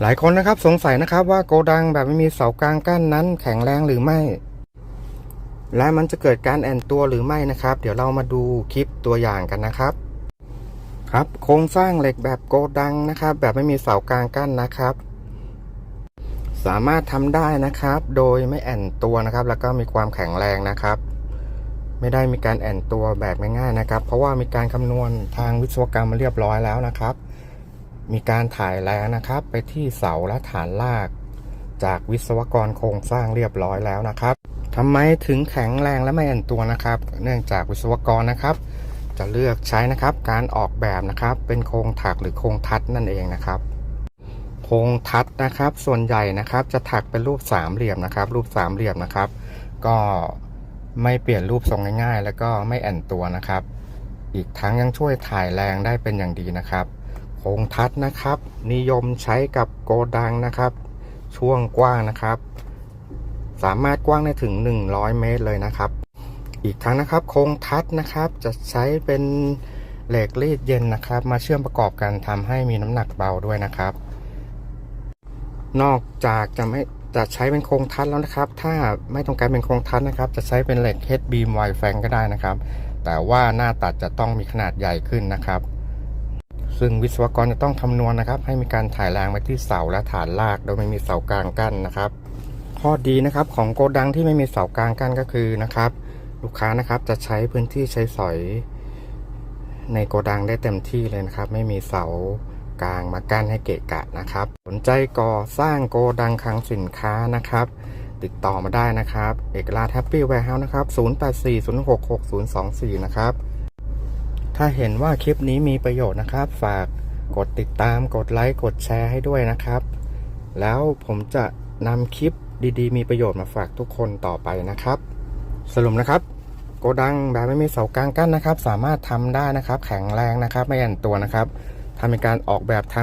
หลายคนนะครับสงสัยนะครับว่าโกดังแบบไม่มีเสากลางกั้นนั้น แข็งแรงหรือไม่ และมันจะเกิดการแอนตัวหรือไม่นะครับ เดี๋ยวเรามาดูคลิปตัวอย่างกันนะครับ ครับโครงสร้างเหล็กแบบโกดังนะครับ แบบไม่มีเสากลางกั้นนะครับ สามารถทำได้นะครับ โดยไม่แอนตัวนะครับ แล้วก็มีความแข็งแรงนะครับ ไม่ได้มีการแอนตัวแบบง่ายๆนะครับ เพราะว่ามีการคำนวณทางวิศวกรรมมาเรียบร้อยแล้วนะครับ มีการถ่ายแรงนะครับ ไปที่เสาและฐานลาก จากวิศวกรโครงสร้างเรียบร้อยแล้วนะครับทำไมถึงแข็งแรงและไม่แอนตัวนะครับ เนื่องจากวิศวกรนะครับ จะเลือกใช้นะครับการออกแบบนะครับ เป็นโครงถักหรือโครงทัดนั่นเองนะครับ โครงทัดนะครับ ส่วนใหญ่นะครับจะถักเป็นรูปสามเหลี่ยมนะครับ รูปสามเหลี่ยมนะครับ ก็ไม่เปลี่ยนรูปทรงง่าย ๆ แล้วก็ไม่แอนตัวนะครับ อีกทั้งยังช่วยถ่ายแรงได้เป็นอย่างดีนะครับ โครงทัดนะครับ นิยมใช้กับโกดังนะครับ ช่วงกว้างนะครับ สามารถกว้างได้ถึง 100 เมตรเลยนะครับ อีกทั้งนะครับโครงทัดนะครับ จะใช้เป็นเหล็กรีดเย็นนะครับ มาเชื่อมประกอบกันทำให้มีน้ำหนักเบาด้วยนะครับ นอกจากจะไม่จะใช้เป็นโครงทัดแล้วนะครับ ถ้าไม่ต้องการเป็นโครงทัดนะครับ จะใช้เป็นเหล็ก head beam wide flange ก็ได้นะครับ แต่ว่าหน้าตัดจะต้องมีขนาดใหญ่ขึ้นนะครับ ซึ่งวิศวกรจะต้องคำนวณนะครับ ให้มีการถ่ายแรงไปที่เสาและฐานลาก โดยไม่มีเสากลางกั้นนะครับ ข้อดีนะครับของโกดังที่ไม่มีเสากลางกั้นก็คือนะครับ ลูกค้านะครับจะใช้พื้นที่ใช้สอย ในโกดังได้เต็มที่เลยนะครับ ไม่มีเสากลางมากั้นให้เกะกะนะครับ สนใจก่อสร้างโกดังคลังสินค้านะครับ ติดต่อมาได้นะครับ เอกราชแฮปปี้แวร์เฮาส์นะครับ 0840666024 นะครับ ถ้าเห็นว่าคลิปนี้มีประโยชน์นะครับ ฝากกดติดตามกดไลค์กดแชร์ให้ด้วยนะครับ แล้วผมจะนำคลิปดีๆ มีประโยชน์มาฝากทุกคนต่อไปนะครับ สรุปนะครับ โกดังแบบไม่มีเสากลางกั้นนะครับ สามารถทำได้นะครับ แข็งแรงนะครับ ไม่แอนตัวนะครับทำเป็นการออกแบบทาง